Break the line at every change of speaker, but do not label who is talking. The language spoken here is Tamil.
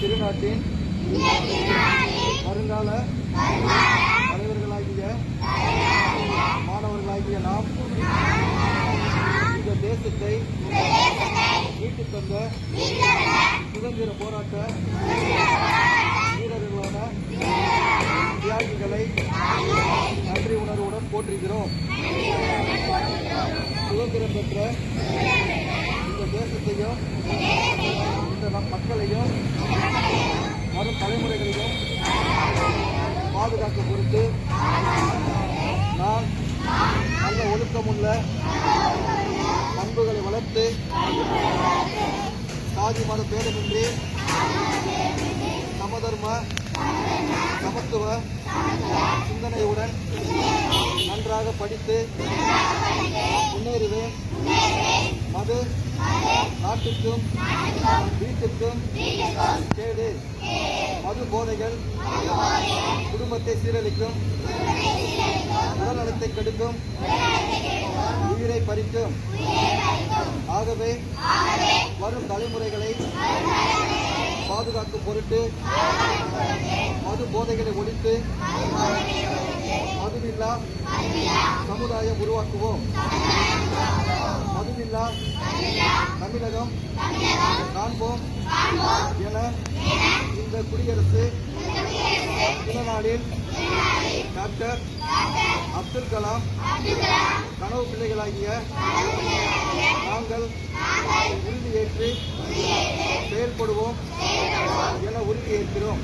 திருநாட்டின் வருங்கால தலைவர்களாகிய மாணவர்களாகிய நாம் இந்த தேசத்தை மீட்டு தந்த சுதந்திர போராட்ட வீரர்களான தியாகிகளை நன்றி உணர்வுடன் போற்றுகிறோம். சுதந்திரம் பெற்ற இந்த தேசத்தையும் இந்த நம் மக்களையும் தலைமுறைகளிலும் தலைமுறைகளையும் பாதுகாக்க பொறுத்து நான் நல்ல ஒழுக்கமுள்ள பண்புகளை வளர்த்து சாதி மத பேதமின்றி சமதர்ம சமத்துவ சிந்தனையுடன் நன்றாக படித்து முன்னேறுவேன். மது நாட்டுக்கும் வீட்டுக்கும் கேடு. மது போதைகள் குடும்பத்தை சீரழிக்கும் உடல்நலத்தை கெடுக்கும் உயிரை பறிக்கும். ஆகவே வரும் தலைமுறைகளை பாதுகாக்கும் பொருட்டு மது போதைகளை ஒழித்து மதுவில்லா சமுதாயம் உருவாக்குவோம். மதுவில்லா தமிழகம் காண்போம் என இந்த குடியரசு பிறநாளில் டாக்டர் அப்துல் கலாம் கனவு பிள்ளைகளாகிய நாங்கள் உறுதியேற்று செயல்படுவோம் என உறுதியேற்கிறோம்.